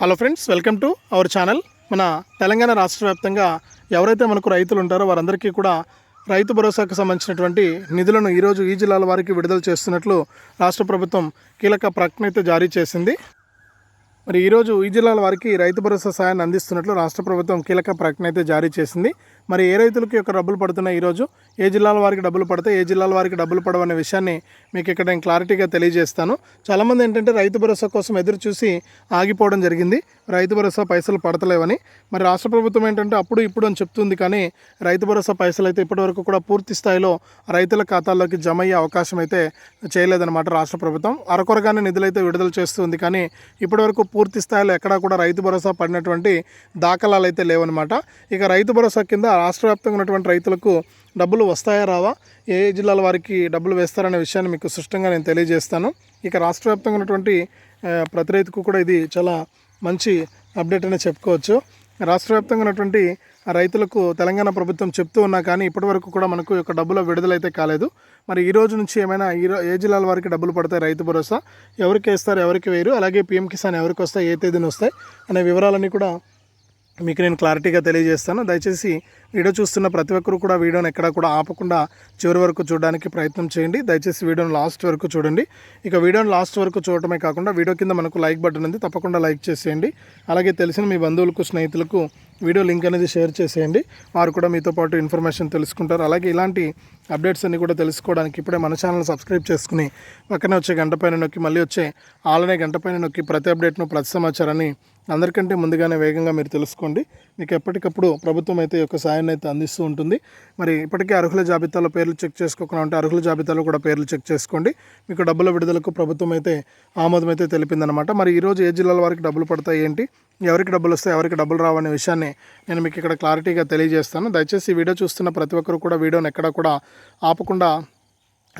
Hello friends welcome to our channel మన తెలంగాణ రాష్ట్ర వ్యాప్తంగా ఎవరైతే మనకు రైతులు ఉంటారో వారందరికీ కూడా రైతు భరోసాకు సంబంధించినటువంటి నిధులను ఈరోజు ఈ జిల్లాల వారికి విడుదల చేస్తున్నట్లు రాష్ట్ర ప్రభుత్వం కీలక ప్రకటన అయితే జారీ చేసింది. మరి ఈరోజు ఈ జిల్లాల వారికి రైతు భరోసా సాయాన్ని అందిస్తున్నట్లు రాష్ట్ర ప్రభుత్వం కీలక ప్రకటన అయితే జారీ చేసింది. మరి ఏ రైతులకు యొక్క డబ్బులు పడుతున్నాయి ఈరోజు? ఏ జిల్లాల వారికి డబ్బులు పడతాయి? ఏ జిల్లాల వారికి డబ్బులు పడవనే విషయాన్ని మీకు ఇక్కడ నేను క్లారిటీగా తెలియజేస్తాను. చాలామంది ఏంటంటే రైతు భరోసా కోసం ఎదురు చూసి ఆగిపోవడం జరిగింది. రైతు భరోసా పైసలు పడతలేవని. మరి రాష్ట్ర ప్రభుత్వం ఏంటంటే అప్పుడు ఇప్పుడు అని చెప్తుంది కానీ రైతు భరోసా పైసలు అయితే ఇప్పటివరకు కూడా పూర్తి స్థాయిలో రైతుల ఖాతాల్లోకి జమ అయ్యే అవకాశం అయితే చేయలేదన్నమాట రాష్ట్ర ప్రభుత్వం. అరకొరగానే నిధులైతే విడుదల చేస్తుంది కానీ ఇప్పటివరకు పూర్తి స్థాయిలో ఎక్కడా కూడా రైతు భరోసా పడినటువంటి దాఖలాలు అయితే లేవన్నమాట. ఇక రైతు భరోసా కింద రాష్ట్ర వ్యాప్తంగా ఉన్నటువంటి రైతులకు డబ్బులు వస్తాయా రావా? ఏ జిల్లాల వారికి డబ్బులు వేస్తారనే విషయాన్ని మీకు స్పష్టంగా నేను తెలియజేస్తాను. ఇక రాష్ట్ర వ్యాప్తంగా ఉన్నటువంటి ప్రతి రైతుకు కూడా ఇది చాలా మంచి అప్డేట్ అనే చెప్పుకోవచ్చు. రాష్ట్ర వ్యాప్తంగా ఉన్నటువంటి రైతులకు తెలంగాణ ప్రభుత్వం చెప్తూ ఉన్నా కానీ ఇప్పటివరకు కూడా మనకు ఒక యొక్క డబ్బుల విడుదలైతే కాలేదు. మరి ఈ రోజు నుంచి ఏమైనా ఈ ఏ జిల్లాల వారికి డబ్బులు పడతాయి రైతు భరోసా? ఎవరికి వేస్తారు ఎవరికి వేయరు? అలాగే పీఎం కిసాన్ ఎవరికి వస్తాయి ఏ తేదీన వస్తాయి? అనే వివరాలన్నీ కూడా మీకు నేను క్లారిటీగా తెలియజేస్తాను. దయచేసి వీడియో చూస్తున్న ప్రతి ఒక్కరు కూడా వీడియోని ఎక్కడా కూడా ఆపకుండా చివరి వరకు చూడడానికి ప్రయత్నం చేయండి. దయచేసి వీడియోని లాస్ట్ వరకు చూడండి. ఇక వీడియోని లాస్ట్ వరకు చూడటమే కాకుండా వీడియో కింద మనకు లైక్ బటన్ ఉంది. తప్పకుండా లైక్ చేసేయండి. అలాగే తెలిసిన మీ బంధువులకు స్నేహితులకు వీడియో లింక్ అనేది షేర్ చేసేయండి. వారు కూడా మీతో పాటు ఇన్ఫర్మేషన్ తెలుసుకుంటారు. అలాగే ఇలాంటి అప్డేట్స్ అన్ని కూడా తెలుసుకోవడానికి ఇప్పుడే మన ఛానల్ సబ్స్క్రైబ్ చేసుకుని పక్కనే వచ్చే గంట పైన నొక్కి మళ్ళీ వచ్చే ఆలనే గంట పైన నొక్కి ప్రతి అప్డేట్ను ప్రతి సమాచారాన్ని అందరికంటే ముందుగానే వేగంగా మీరు తెలుసుకోండి. మీకు ఎప్పటికప్పుడు ప్రభుత్వం అయితే యొక్క సాయాన్ని అయితే అందిస్తూ ఉంటుంది. మరి ఇప్పటికే అర్హుల జాబితాలో పేర్లు చెక్ చేసుకోకుండా ఉంటే అర్హుల జాబితాలో కూడా పేర్లు చెక్ చేసుకోండి. మీకు డబ్బుల విడుదలకు ప్రభుత్వం అయితే ఆమోదం అయితే తెలిపిందనమాట మరి ఈరోజు ఏ జిల్లాల వారికి డబ్బులు పడతాయి ఏంటి? ఎవరికి డబ్బులు వస్తాయి? ఎవరికి డబ్బులు రావనే విషయాన్ని నేను మీకు ఇక్కడ క్లారిటీగా తెలియజేస్తాను. దయచేసి వీడియో చూస్తున్న ప్రతి ఒక్కరు కూడా వీడియోని ఎక్కడ కూడా ఆపకుండా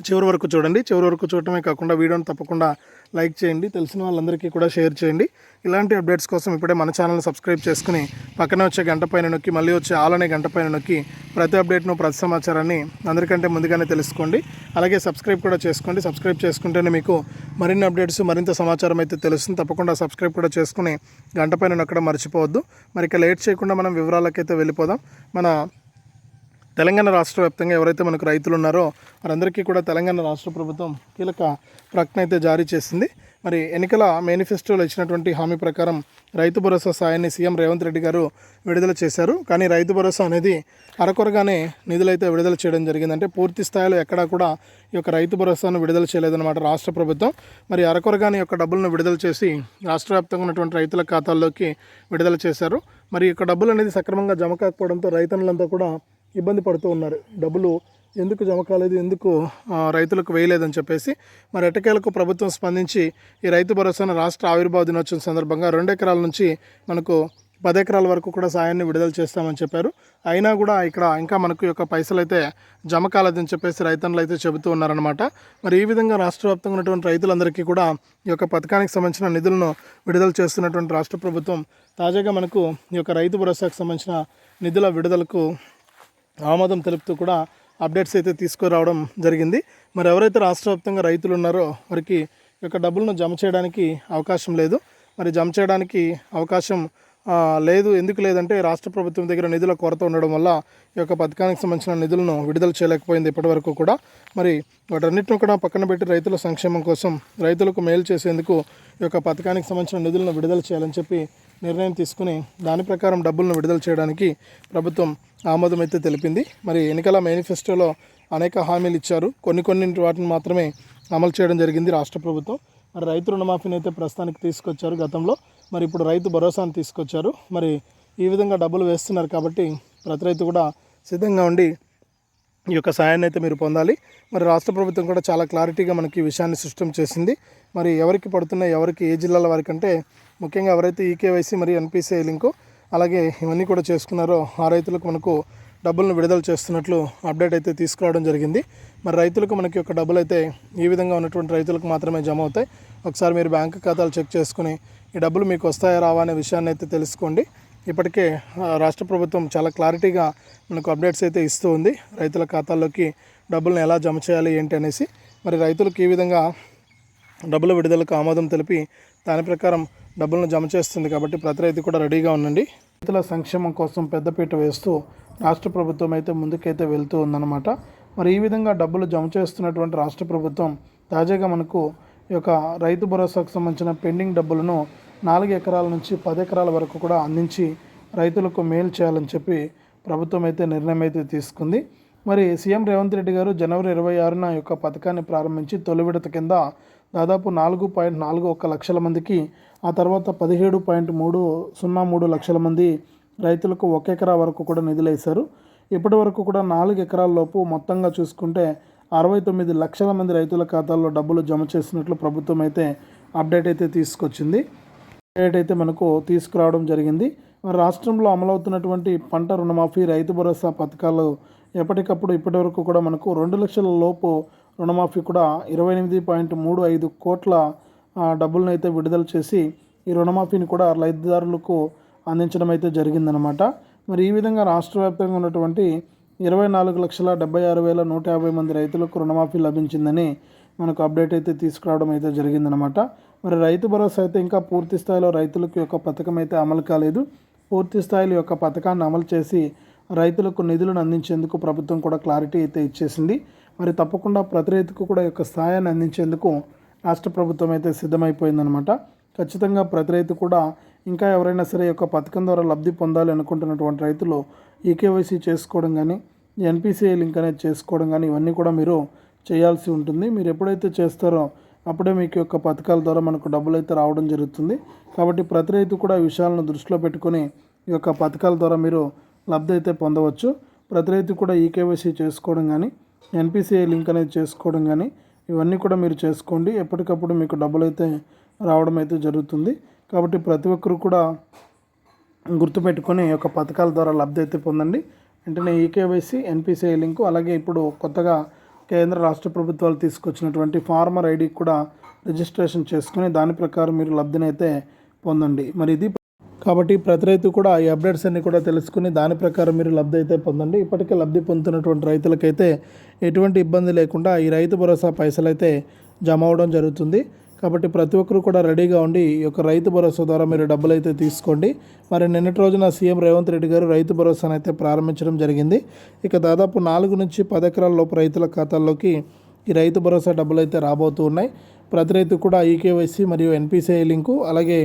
చివరి వరకు చూడండి. చివరి వరకు చూడటమే కాకుండా వీడియోని తప్పకుండా లైక్ చేయండి. తెలిసిన వాళ్ళందరికీ కూడా షేర్ చేయండి. ఇలాంటి అప్డేట్స్ కోసం ఇప్పుడే మన ఛానల్ని సబ్స్క్రైబ్ చేసుకుని పక్కనే వచ్చే గంట పైన నొక్కి మళ్ళీ వచ్చే ఆలనే గంట పైన నొక్కి ప్రతి అప్డేట్ను ప్రతి సమాచారాన్ని అందరికంటే ముందుగానే తెలుసుకోండి. అలాగే సబ్స్క్రైబ్ కూడా చేసుకోండి. సబ్స్క్రైబ్ చేసుకుంటేనే మీకు మరిన్ని అప్డేట్స్ మరింత సమాచారం అయితే తెలుస్తుంది. తప్పకుండా సబ్స్క్రైబ్ కూడా చేసుకుని గంట పైన నొక్కడం మర్చిపోవద్దు. మరి ఇక లేట్ చేయకుండా మనం వివరాలకైతే వెళ్ళిపోదాం. మన తెలంగాణ రాష్ట్ర వ్యాప్తంగా ఎవరైతే మనకు రైతులు ఉన్నారో వారందరికీ కూడా తెలంగాణ రాష్ట్ర ప్రభుత్వం కీలక ప్రకటన అయితే జారీ చేసింది. మరి ఎన్నికల మేనిఫెస్టోలో ఇచ్చినటువంటి హామీ ప్రకారం రైతు భరోసా సాయాన్ని సీఎం రేవంత్ రెడ్డి గారు విడుదల చేశారు. కానీ రైతు భరోసా అనేది అరకొరగానే నిధులైతే విడుదల చేయడం జరిగింది. అంటే పూర్తి స్థాయిలో ఎక్కడా కూడా ఈ యొక్క రైతు భరోసాను విడుదల చేయలేదన్నమాట రాష్ట్ర ప్రభుత్వం. మరి అరకొరగానే యొక్క డబ్బులను విడుదల చేసి రాష్ట్ర వ్యాప్తంగా ఉన్నటువంటి రైతుల ఖాతాల్లోకి విడుదల చేశారు. మరి ఈ యొక్క డబ్బులు అనేది సక్రమంగా జమ కాకపోవడంతో రైతన్నులంతా కూడా ఇబ్బంది పడుతూ ఉన్నారు. డబ్బులు ఎందుకు జమ కాలేదు ఎందుకు రైతులకు వేయలేదని చెప్పేసి మరి ఎటకేలకు ప్రభుత్వం స్పందించి ఈ రైతు భరోసాను రాష్ట్ర ఆవిర్భావ దినోత్సవం సందర్భంగా రెండు ఎకరాల నుంచి మనకు పది ఎకరాల వరకు కూడా సాయాన్ని విడుదల చేస్తామని చెప్పారు. అయినా కూడా ఇక్కడ ఇంకా మనకు యొక్క పైసలు అయితే జమ కాలేదని చెప్పేసి రైతన్నులు అయితే చెబుతూ ఉన్నారనమాట మరి ఈ విధంగా రాష్ట్ర వ్యాప్తంగా ఉన్నటువంటి రైతులందరికీ కూడా ఈ యొక్క పథకానికి సంబంధించిన నిధులను విడుదల చేస్తున్నటువంటి రాష్ట్ర ప్రభుత్వం తాజాగా మనకు ఈ యొక్క రైతు భరోసాకు సంబంధించిన నిధుల విడుదలకు ఆమోదం తెలుపుతూ కూడా అప్డేట్స్ అయితే తీసుకురావడం జరిగింది. మరి ఎవరైతే రాష్ట్ర వ్యాప్తంగా రైతులు ఉన్నారో వారికి యొక్క డబ్బులను జమ చేయడానికి అవకాశం లేదు. మరి జమ చేయడానికి అవకాశం లేదు. ఎందుకు లేదంటే రాష్ట్ర ప్రభుత్వం దగ్గర నిధుల కొరత ఉండడం వల్ల ఈ యొక్క పథకానికి సంబంధించిన నిధులను విడుదల చేయలేకపోయింది ఇప్పటివరకు కూడా. మరి వాటన్నిటిని కూడా పక్కన పెట్టి రైతుల సంక్షేమం కోసం రైతులకు మేలు చేసేందుకు ఈ యొక్క పథకానికి సంబంధించిన నిధులను విడుదల చేయాలని చెప్పి నిర్ణయం తీసుకుని దాని ప్రకారం డబ్బులను విడుదల చేయడానికి ప్రభుత్వం ఆమోదం అయితే తెలిపింది. మరి ఎన్నికల మేనిఫెస్టోలో అనేక హామీలు ఇచ్చారు. కొన్ని కొన్ని వాటిని మాత్రమే అమలు చేయడం జరిగింది రాష్ట్ర ప్రభుత్వం. మరి రైతు రుణమాఫీని అయితే ప్రస్తుతానికి తీసుకొచ్చారు గతంలో. మరి ఇప్పుడు రైతు భరోసాను తీసుకొచ్చారు. మరి ఈ విధంగా డబ్బులు వేస్తున్నారు కాబట్టి ప్రతి రైతు కూడా సిద్ధంగా ఉండి ఈ యొక్క సాయాన్ని అయితే మీరు పొందాలి. మరి రాష్ట్ర ప్రభుత్వం కూడా చాలా క్లారిటీగా మనకి విషయాన్ని సృష్టం చేసింది. మరి ఎవరికి పడుతున్నాయి ఎవరికి ఏ జిల్లాల వారికంటే ముఖ్యంగా ఎవరైతే ఈకేవైసీ మరియు ఎన్పిసిఐ లింకు అలాగే ఇవన్నీ కూడా చేసుకున్నారో ఆ రైతులకు మనకు డబ్బులను విడుదల చేస్తున్నట్లు అప్డేట్ అయితే తీసుకురావడం జరిగింది. మరి రైతులకు మనకి యొక్క డబ్బులు అయితే ఈ విధంగా ఉన్నటువంటి రైతులకు మాత్రమే జమ అవుతాయి. ఒకసారి మీరు బ్యాంక్ ఖాతాలు చెక్ చేసుకుని ఈ డబ్బులు మీకు వస్తాయా రావా అనే విషయాన్ని అయితే తెలుసుకోండి. ఇప్పటికే రాష్ట్ర ప్రభుత్వం చాలా క్లారిటీగా మనకు అప్డేట్స్ అయితే ఇస్తూ ఉంది. రైతుల ఖాతాల్లోకి డబ్బులను ఎలా జమ చేయాలి ఏంటి అనేసి. మరి రైతులకు ఈ విధంగా డబ్బుల విడుదలకు ఆమోదం తెలిపి దాని ప్రకారం డబ్బులను జమ చేస్తుంది కాబట్టి ప్రతి రైతు కూడా రెడీగా ఉండండి. రైతుల సంక్షేమం కోసం పెద్దపీట వేస్తూ రాష్ట్ర ప్రభుత్వం అయితే ముందుకైతే వెళ్తూ ఉందన్నమాట. మరి ఈ విధంగా డబ్బులు జమ చేస్తున్నటువంటి రాష్ట్ర ప్రభుత్వం తాజాగా మనకు ఈ యొక్క రైతు భరోసాకు సంబంధించిన పెండింగ్ డబ్బులను నాలుగు ఎకరాల నుంచి పది ఎకరాల వరకు కూడా అందించి రైతులకు మేలు చేయాలని చెప్పి ప్రభుత్వం అయితే నిర్ణయం అయితే తీసుకుంది. మరి సీఎం రేవంత్ రెడ్డి గారు జనవరి ఇరవై ఆరున యొక్క పథకాన్ని ప్రారంభించి తొలి విడత కింద దాదాపు నాలుగు పాయింట్ నాలుగు ఒక్క లక్షల మందికి ఆ తర్వాత పదిహేడు పాయింట్ మూడు సున్నా మూడు లక్షల మంది రైతులకు ఒక ఎకరా వరకు కూడా నిధులు వేశారు. ఇప్పటి వరకు కూడా నాలుగు ఎకరాల లోపు మొత్తంగా చూసుకుంటే అరవై తొమ్మిది లక్షల మంది రైతుల ఖాతాల్లో డబ్బులు జమ చేసినట్లు ప్రభుత్వం అయితే అప్డేట్ అయితే తీసుకొచ్చింది. అప్డేట్ అయితే మనకు తీసుకురావడం జరిగింది. రాష్ట్రంలో అమలవుతున్నటువంటి పంట రుణమాఫీ రైతు భరోసా పథకాలు ఎప్పటికప్పుడు ఇప్పటివరకు కూడా మనకు రెండు లక్షల లోపు రుణమాఫీ కూడా ఇరవై ఎనిమిది పాయింట్ మూడు ఐదు కోట్ల డబ్బులను అయితే విడుదల చేసి ఈ రుణమాఫీని కూడా రైతుదారులకు అందించడం అయితే జరిగిందనమాట మరి ఈ విధంగా రాష్ట్ర వ్యాప్తంగా ఉన్నటువంటి ఇరవై నాలుగు లక్షల డెబ్బై ఆరు వేల నూట యాభై మంది రైతులకు రుణమాఫీ లభించిందని మనకు అప్డేట్ అయితే తీసుకురావడం అయితే జరిగిందనమాట మరి రైతు భరోసా అయితే ఇంకా పూర్తి స్థాయిలో రైతులకు యొక్క పథకం అయితే అమలు కాలేదు. పూర్తి స్థాయిలో యొక్క పథకాన్ని అమలు చేసి రైతులకు నిధులను అందించేందుకు ప్రభుత్వం కూడా క్లారిటీ అయితే ఇచ్చేసింది. మరి తప్పకుండా ప్రతి రైతుకు కూడా యొక్క సహాయాన్ని అందించేందుకు రాష్ట్ర ప్రభుత్వం అయితే సిద్ధమైపోయిందనమాట ఖచ్చితంగా ప్రతి రైతు కూడా ఇంకా ఎవరైనా సరే యొక్క పథకం ద్వారా లబ్ధి పొందాలి అనుకుంటున్నటువంటి రైతులు ఈకేవైసీ చేసుకోవడం కానీ ఎన్పిసిఐ లింక్ అనేది చేసుకోవడం కానీ ఇవన్నీ కూడా మీరు చేయాల్సి ఉంటుంది. మీరు ఎప్పుడైతే చేస్తారో అప్పుడే మీకు యొక్క పథకాల ద్వారా మనకు డబ్బులు అయితే రావడం జరుగుతుంది. కాబట్టి ప్రతి రైతు కూడా విషయాలను దృష్టిలో పెట్టుకొని ఈ యొక్క పథకాల ద్వారా మీరు లబ్ధి అయితే పొందవచ్చు. ప్రతి రైతు కూడా ఈకేవైసీ చేసుకోవడం కానీ ఎన్పిసిఐ లింక్ అనేది చేసుకోవడం కానీ ఇవన్నీ కూడా మీరు చేసుకోండి. ఎప్పటికప్పుడు మీకు డబ్బులు అయితే రావడం అయితే జరుగుతుంది. కాబట్టి ప్రతి ఒక్కరు కూడా గుర్తుపెట్టుకొని ఈ యొక్క పథకాల ద్వారా లబ్ధి అయితే పొందండి. వెంటనే ఈకేవైసీ ఎన్పిసిఐ లింకు అలాగే ఇప్పుడు కొత్తగా కేంద్ర రాష్ట్ర ప్రభుత్వాలు తీసుకొచ్చినటువంటి ఫార్మర్ ఐడి కూడా రిజిస్ట్రేషన్ చేసుకుని దాని ప్రకారం మీరు లబ్ధిని అయితే పొందండి. మరి ఇది కాబట్టి ప్రతి రైతు కూడా ఈ అప్డేట్స్ అన్ని కూడా తెలుసుకుని దాని ప్రకారం మీరు లబ్ధి అయితే పొందండి. ఇప్పటికే లబ్ధి పొందుతున్నటువంటి రైతులకైతే ఎటువంటి ఇబ్బంది లేకుండా ఈ రైతు భరోసా పైసలు అయితే జమ అవడం జరుగుతుంది. కాబట్టి ప్రతి ఒక్కరు కూడా రెడీగా ఉండి ఈ యొక్క రైతు భరోసా ద్వారా మీరు డబ్బులు అయితే తీసుకోండి. మరి నిన్నటి రోజున సీఎం రేవంత్ రెడ్డి గారు రైతు భరోసాను అయితే ప్రారంభించడం జరిగింది. ఇక దాదాపు నాలుగు నుంచి పది ఎకరాల లోపు రైతుల ఖాతాల్లోకి ఈ రైతు భరోసా డబ్బులు అయితే రాబోతూ ఉన్నాయి. ప్రతి రైతు కూడా ఈకేవైసీ మరియు ఎన్పిసిఐ లింకు అలాగే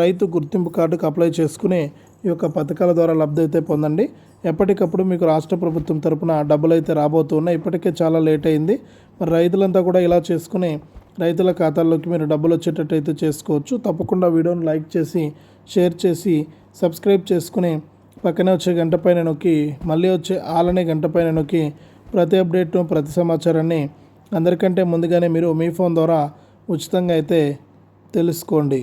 రైతు గుర్తింపు కార్డుకు అప్లై చేసుకుని ఈ యొక్క పథకాల ద్వారా లబ్ధి అయితే పొందండి. ఎప్పటికప్పుడు మీకు రాష్ట్ర ప్రభుత్వం తరపున డబ్బులు అయితే రాబోతూ ఉన్నాయి. ఇప్పటికే చాలా లేట్ అయింది. మరి రైతులంతా కూడా ఇలా చేసుకుని రైతుల ఖాతాల్లోకి మీరు డబ్బులు వచ్చేటట్టు అయితే చేసుకోవచ్చు. తప్పకుండా వీడియోని లైక్ చేసి షేర్ చేసి సబ్స్క్రైబ్ చేసుకుని పక్కనే వచ్చే గంట పైన నొక్కి మళ్ళీ వచ్చే ఆలనే గంట పైన నొక్కి ప్రతి అప్డేట్ను ప్రతి సమాచారాన్ని అందరికంటే ముందుగానే మీరు మీ ఫోన్ ద్వారా ఉచితంగా అయితే తెలుసుకోండి.